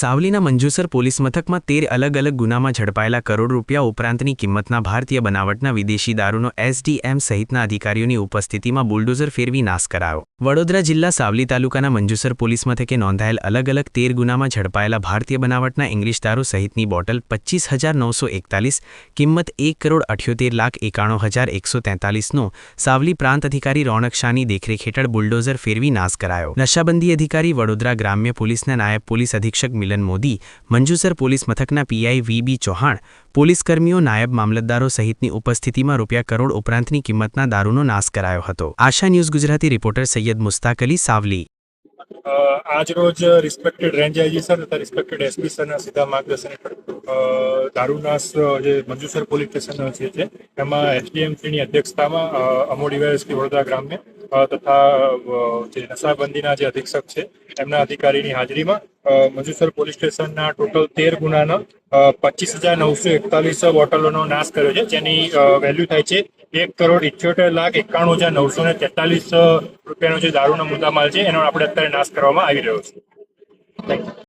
સાવલીના Manjusar police મથકમાં તેર અલગ અલગ ગુનામાં ઝડપાયેલા કરોડ રૂપિયા ઉપરાંતની કિંમતના ભારતીય બનાવટના વિદેશી દારૂનો એસડીએમ સહિતના અધિકારીઓની ઉપસ્થિતિમાં બુલડોઝર ફેરવી નાશ કરાયો. વડોદરા જિલ્લા સાવલી તાલુકાના મંજુસર પોલીસ મથકે નોંધાયેલ અલગ અલગ તેર ગુનામાં ઝડપાયેલા ભારતીય બનાવટના ઇંગ્લિશ દારૂ સહિતની બોટલ પચીસ હજાર નવસો એકતાલીસ, કિંમત એક કરોડ અઠ્યોતેર લાખ એકાણું હજાર એકસો તેતાલીસનો સાવલી પ્રાંત અધિકારી રોનક શાહની દેખરેખ હેઠળ બુલડોઝર ફેરવી નાશ કરાયો. નશાબંધી અધિકારી વડોદરા ગ્રામ્ય પોલીસના નાયબ પોલીસ અધિક્ષક મિલન મોદી, મંજુસર પોલીસ મથકના PI V B Chauhan police કર્મીઓ નાયબ મામલતદારો સહિતની ઉપસ્થિતિમાં રૂપિયા કરોડ ઉપરાંતની કિંમતના દારૂનો નાશ કરાયો હતો. Asha news Gujarati reporter Saiyad Mustaq Ali Savli. આજરોજ આજ રોજ રિસ્પેક્ટેડ રેન્જ આઈજી સર, તથા રિસ્પેક્ટેડ એસપી સરના સીધા માર્ગદર્શન દારૂનાસ જે મંજુસર પોલીસ સ્ટેશન છે, એમાં એસડીએમસીની અધ્યક્ષતામાં અમોડી અમો વડોદરા ગ્રામ્ય તથા જે નશાબંધીના જે અધિક્ષક છે, એમના અધિકારીની હાજરીમાં મંજુસર પોલીસ સ્ટેશનના ટોટલ તેર ગુનાના પચીસ હજાર નવસો એકતાલીસ બોટલોનો નાશ કર્યો છે, જેની વેલ્યુ થાય છે એક કરોડ ઇઠ્યોતેર લાખ એકાણું હજાર નવસો ને તેતાલીસ રૂપિયાનો જે દારૂનો મુદ્દામાલ છે, એનો આપણે અત્યારે નાશ કરવામાં આવી રહ્યો છે.